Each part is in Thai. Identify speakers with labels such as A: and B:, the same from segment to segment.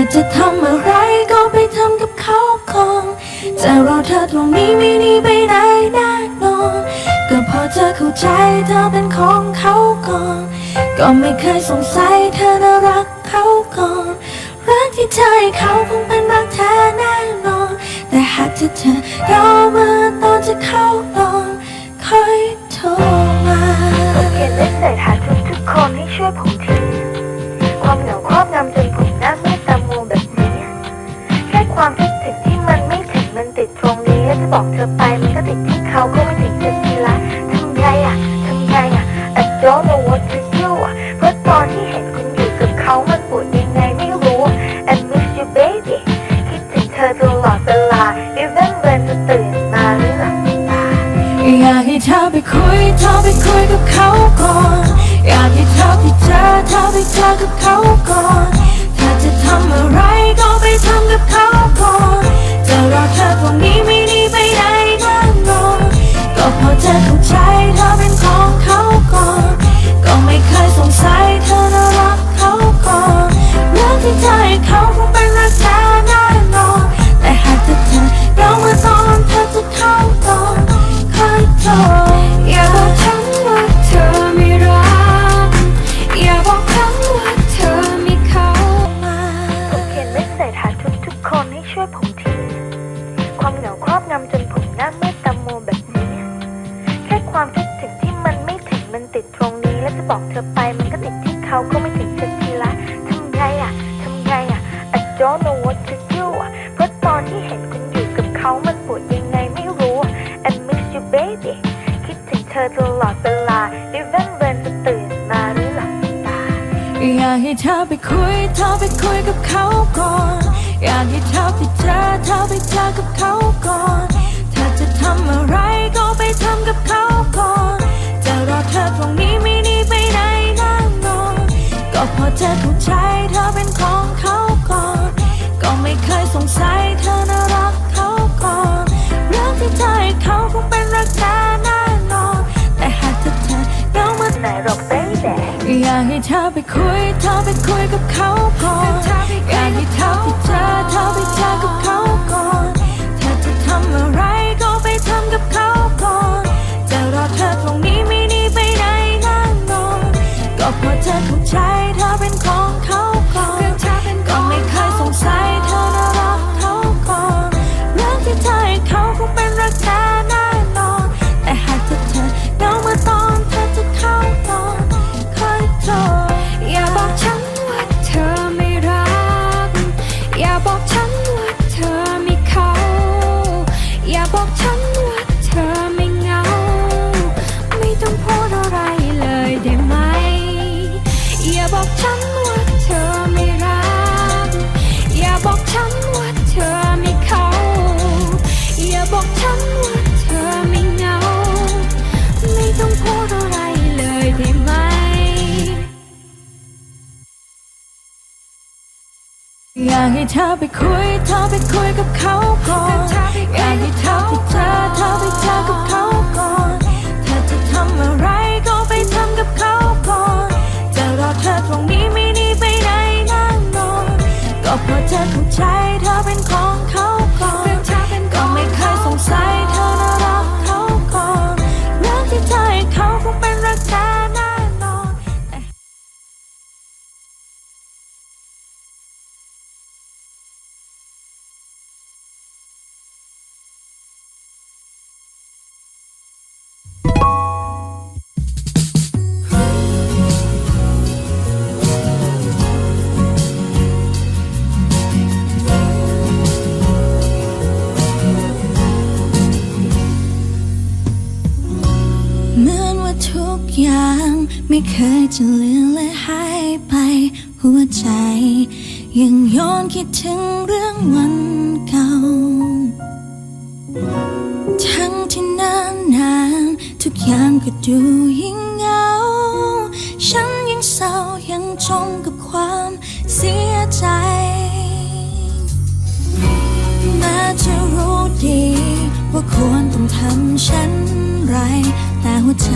A: อจะทำอะไรก็ไปทำกับเขาก่อนจะรอเธอตรงนี้ไม่หนีไปไหนแน่นอนก็พอเธอเข้าใจเธอเป็นของเขาก่อน ก็ไม่เคยสงสัยเธอน่ารักเขาก่อนรักที่เธอให้เขาคงเป็นรักแท้แน่นอน แต่หากจะเธอรอมาตอนจะเข้านอนค่อยโทรมา
B: เขียนเล็กใส่หาทุกทุกๆคนให้ช่วยผมที บอกเธอไปมันก็ติดที่เขาก็ไม่ถึงจะทีละทำไงอะทำไงอะ I don't know what to do อะเพราะตอนที่เห็นคุณอยู่กับเขามันปวดยังไงไม่รู้ I miss you baby คิดถึงเธอตลอดเวลา even when จะตื่นมาหรือหลับตา
A: อยากให้เธอไปคุยเธอไปคุยกับเขาก่อนอยากให้เธอไปเจอเธอไปเจอกับเขาก่อน จน
B: ผมหน้ามืดตามัวแบบนี้ แค่ความคิดถึงที่มันไม่ถึงมันติดตรงนี้ แล้วจะบอกเธอไปมันก็ติดที่เขาก็ไม่ถึงสักทีละทำไงอะทำไงอะ I don't know what to do เพราะตอนที่เห็นคุณอยู่กับเขามันปวดยังไงไม่รู้ I miss you baby คิดถึงเธอตลอดเวลา even when จะตื่นมาหรือหลับตา
A: อยากให้เธอไปคุยเธอไปคุยกับเขาก่อน อยากให้เธอไปเจอเธอไปเจอกับเขาก่อนถ้าจะทำอะไรก็ไปทำกับเขาก่อนจะรอเธอตรงนี้ไม่หนีไปไหนแน่นอนก็พอเธอเข้าใจเธอเป็นของเขาก่อน ก็ไม่เคยสงสัยเธอน่ารักเขาก่อนเรื่องที่เธอให้เขาคงเป็นรักแท้แน่นอนแต่หากเธอเธอเรามา
B: ไหนหรอก baby
A: อยากให้เธอไปคุยเธอไปคุยกับเขาก่อน อยากใากให้เธอไปคุยเธอไปคุยกับเขา อย่างไม่เคยจะเลือนและหายไป หัวใจ ยังย้อนคิดถึงเรื่องวันเก่า ทั้งที่นานนานๆทุกอย่างก็ดูยิ่งเหงา ฉันยังเศร้ายังจมกับความเสียใจแม้จะรู้ดีว่าควรต้องทำฉันไร แต่หัวใจ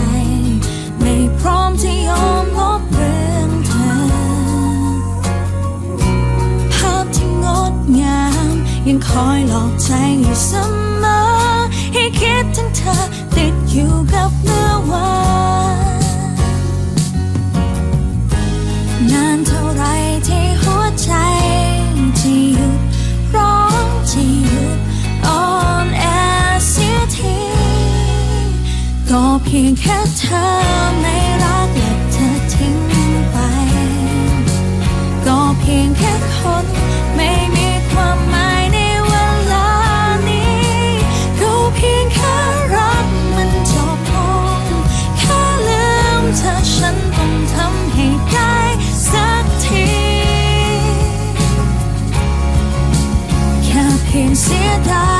A: พร้อมที่ยอมลบเรื่องเธอ ภาพที่งดงาม ยังคอยหลอกใจอยู่เสมอให้คิดถึงเธอติดอยู่ เพียงแค่เธอไม่รักและเธอทิ้งไป ก็เพียงแค่คนไม่มีความหมายในเวลานี้ก็เพียงแค่รักมันจบลงแค่ลืมเธอฉันต้องทำให้ได้สักที แค่เพียงเสียดาย